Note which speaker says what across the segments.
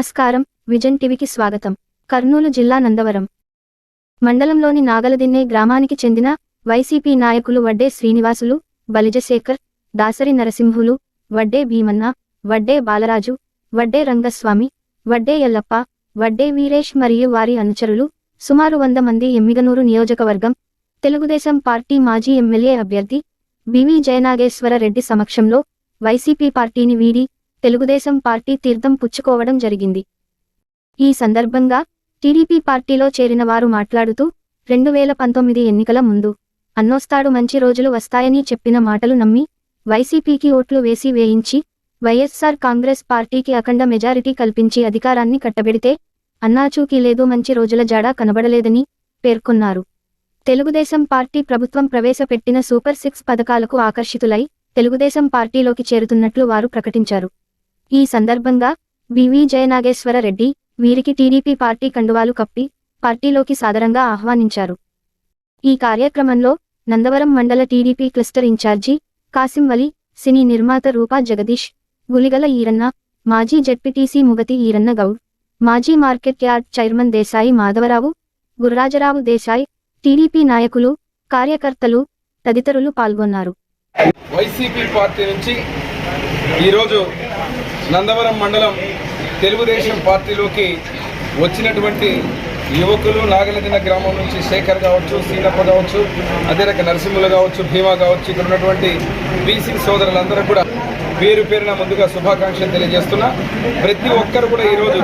Speaker 1: నమస్కారం. విజన్ టీవీకి స్వాగతం. కర్నూలు జిల్లా నందవరం. మండలంలోని నాగలదిన్నే గ్రామానికి చెందిన వైసీపీ నాయకులు వడ్డే శ్రీనివాసులు బలిజశేఖర్ దాసరి నరసింహులు వడ్డే భీమన్న వడ్డే బాలరాజు వడ్డే రంగస్వామి వడ్డే ఎల్లప్ప వడ్డే వీరేష్ మరియు వారి అనుచరులు సుమారు వంద మంది ఎమ్మిగనూరు నియోజకవర్గం తెలుగుదేశం పార్టీ మాజీ ఎమ్మెల్యే అభ్యర్థి బివి జయనాగేశ్వర రెడ్డి సమక్షంలో వైసీపీ పార్టీని వీడి తెలుగుదేశం పార్టీ తీర్థం పుచ్చుకోవడం జరిగింది. ఈ సందర్భంగా టీడీపీ పార్టీలో చేరిన వారు మాట్లాడుతూ రెండు వేల పంతొమ్మిది ఎన్నికల ముందు అన్నోస్తాడు మంచి రోజులు వస్తాయని చెప్పిన మాటలు నమ్మి వైసీపీకి ఓట్లు వేసి వేయించి వైఎస్సార్ కాంగ్రెస్ పార్టీకి అఖండ మెజారిటీ కల్పించి అధికారాన్ని కట్టబెడితే అన్నాచూకీ లేదు మంచి రోజుల జాడ కనబడలేదని పేర్కొన్నారు. తెలుగుదేశం పార్టీ ప్రభుత్వం ప్రవేశపెట్టిన సూపర్ సిక్స్ పథకాలకు ఆకర్షితులై తెలుగుదేశం పార్టీలోకి చేరుతున్నట్లు వారు ప్రకటించారు. ఈ సందర్భంగా వివి జయనాగేశ్వర రెడ్డి వీరికి టీడీపీ పార్టీ కండువాలు కప్పి పార్టీలోకి సాదరంగా ఆహ్వానించారు. ఈ కార్యక్రమంలో నందవరం మండల TDP cluster in charge Kasim Vali సినీ నిర్మాత రూపా జగదీష్ గులిగల ఈరన్న మాజీ జడ్పీటీసీ ముగతి ఈరన్న గౌడ్ మాజీ market yard chairman Desai Madhavarao Gurrajarao Desai TDP నాయకులు కార్యకర్తలు తదితరులు పాల్గొన్నారు.
Speaker 2: వైసీపీ పార్టీ నుంచి ఈరోజు నందవరం మండలం తెలుగుదేశం పార్టీలోకి వచ్చినటువంటి యువకులు నాగలదిన గ్రామం నుంచి శేఖర్ కావచ్చు సీనప్ప కావచ్చు అదే రక నరసింహులు కావచ్చు భీమా కావచ్చు ఇక్కడ ఉన్నటువంటి బీసీ సోదరులందరూ కూడా పేరు పేరున ముందుగా శుభాకాంక్షలు తెలియజేస్తున్నా. ప్రతి ఒక్కరు కూడా ఈరోజు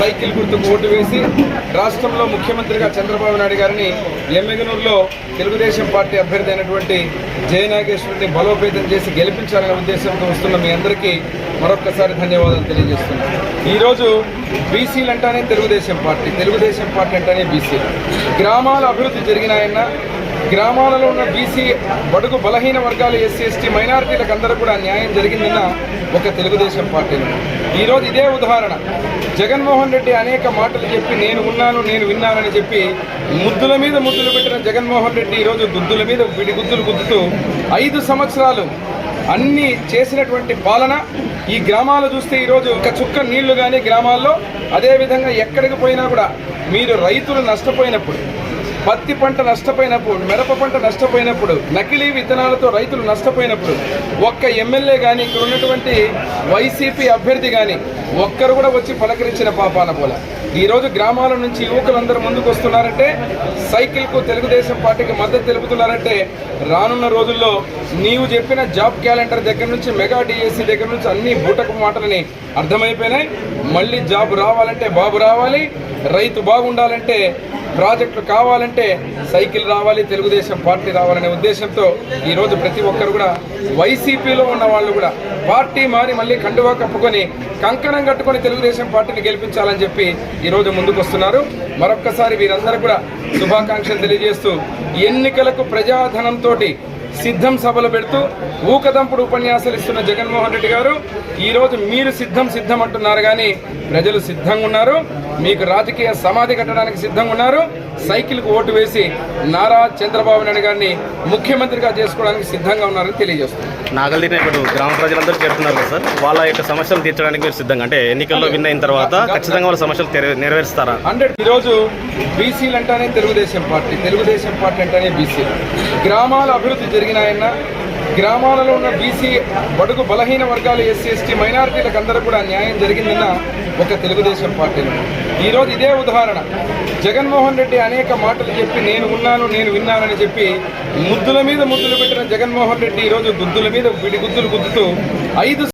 Speaker 2: సైకిల్ గుర్తుకు ఓటు వేసి రాష్ట్రంలో ముఖ్యమంత్రిగా చంద్రబాబు నాయుడు గారిని ఎమ్మెగనూరులో తెలుగుదేశం పార్టీ అభ్యర్థి అయినటువంటి జయనాగేశ్వరిని బలోపేతం చేసి గెలిపించాలనే ఉద్దేశంతో వస్తున్న మీ అందరికీ మరొక్కసారి ధన్యవాదాలు తెలియజేస్తున్నాను ఈరోజు బీసీలు అంటానే తెలుగుదేశం పార్టీ. తెలుగుదేశం డిపార్ట్మెంట్ అనే బీసీ. గ్రామాల అభివృద్ధి జరిగినాయన్న గ్రామాలలో ఉన్న బీసీ బడుగు బలహీన వర్గాలు ఎస్సీ ఎస్టీ మైనారిటీలకు అందరూ కూడా న్యాయం జరిగిందన్న ఒక తెలుగుదేశం పార్టీ. ఈరోజు ఇదే ఉదాహరణ. జగన్మోహన్ రెడ్డి అనేక మాటలు చెప్పి నేను ఉన్నాను నేను విన్నానని చెప్పి ముద్దుల మీద ముద్దులు పెట్టిన జగన్మోహన్ రెడ్డి ఈరోజు గుద్దుల మీద విడి గుద్దులు గుద్దుతూ ఐదు సంవత్సరాలు అన్ని చేసినటువంటి పాలన ఈ గ్రామాలు చూస్తే ఈరోజు ఒక చుక్క నీళ్ళు కానీ గ్రామాల్లో అదేవిధంగా ఎక్కడికి పోయినా కూడా మీరు రైతులు నష్టపోయినప్పుడు పత్తి పంట నష్టపోయినప్పుడు మిరప పంట నష్టపోయినప్పుడు నకిలీ విత్తనాలతో రైతులు నష్టపోయినప్పుడు ఒక్క ఎమ్మెల్యే కానీ ఇక్కడ ఉన్నటువంటి వైసీపీ అభ్యర్థి కానీ ఒక్కరు కూడా వచ్చి పలకరించిన పాపాన పోల. ఈరోజు గ్రామాల నుంచి యువకులందరూ ముందుకు వస్తున్నారంటే సైకిల్కు తెలుగుదేశం పార్టీకి మద్దతు తెలుపుతున్నారంటే రానున్న రోజుల్లో నీవు చెప్పిన జాబ్ క్యాలెండర్ దగ్గర నుంచి మెగా డిఎస్సి దగ్గర నుంచి అన్ని బూటకు మాటలని అర్థమైపోయినాయి. మళ్ళీ జాబ్ రావాలంటే బాబు రావాలి రైతు బాగుండాలంటే ప్రాజెక్టులు కావాలంటే సైకిల్ రావాలి తెలుగుదేశం పార్టీ రావాలనే ఉద్దేశంతో ఈరోజు ప్రతి ఒక్కరు కూడా వైసీపీలో ఉన్న వాళ్ళు కూడా పార్టీ మారి మళ్ళీ కండువా కప్పుకొని కంకణం కట్టుకొని తెలుగుదేశం పార్టీని గెలిపించాలని చెప్పి ఈరోజు ముందుకు వస్తున్నారు మరొక్కసారి వీరందరూ కూడా శుభాకాంక్షలు తెలియజేస్తూ ఎన్నికలకు ప్రజాధనంతో సిద్ధం సభలు పెడుతూ ఊకదంపుడు ఉపన్యాసాలు ఇస్తున్న జగన్మోహన్ రెడ్డి గారు ఈరోజు మీరు సిద్ధం సిద్ధం అంటున్నారు కానీ ప్రజలు సిద్ధంగా ఉన్నారు. మీకు రాజకీయ సమాధి కట్టడానికి సిద్ధంగా ఉన్నారు. సైకిల్కు ఓటు వేసి నారా చంద్రబాబు నాయుడు గారిని ముఖ్యమంత్రిగా చేసుకోవడానికి సిద్ధంగా ఉన్నారని తెలియజేస్తున్నారు.
Speaker 3: నాగల్దీన ఇప్పుడు గ్రామ ప్రజలందరూ చేరుతున్నారు కదా సార్. వాళ్ళ యొక్క సమస్యలు తీర్చడానికి మీరు సిద్ధంగా అంటే ఎన్నికల్లో విన్ అయిన తర్వాత ఖచ్చితంగా వాళ్ళ సమస్యలు తెర- నెరవేరుస్తారా?
Speaker 2: హండ్రెడ్. ఈరోజు బీసీలు అంటానే తెలుగుదేశం పార్టీ. తెలుగుదేశం పార్టీ అంటానే బీసీ. గ్రామాల అభివృద్ధి జరిగినాయన్నా గ్రామాలలో ఉన్న బీసీ బడుగు బలహీన వర్గాలు ఎస్సీ ఎస్టీ మైనారిటీలకు అందరూ కూడా న్యాయం జరిగిందన్న ఒక తెలుగుదేశం పార్టీలో ఈరోజు ఇదే ఉదాహరణ. జగన్మోహన్ రెడ్డి అనేక మాటలు చెప్పి నేను ఉన్నాను నేను విన్నానని చెప్పి ముద్దుల మీద ముద్దులు పెట్టిన జగన్మోహన్ రెడ్డి ఈరోజు గుద్దుల మీద విడి గుద్దులు గుద్దుతూ ఐదు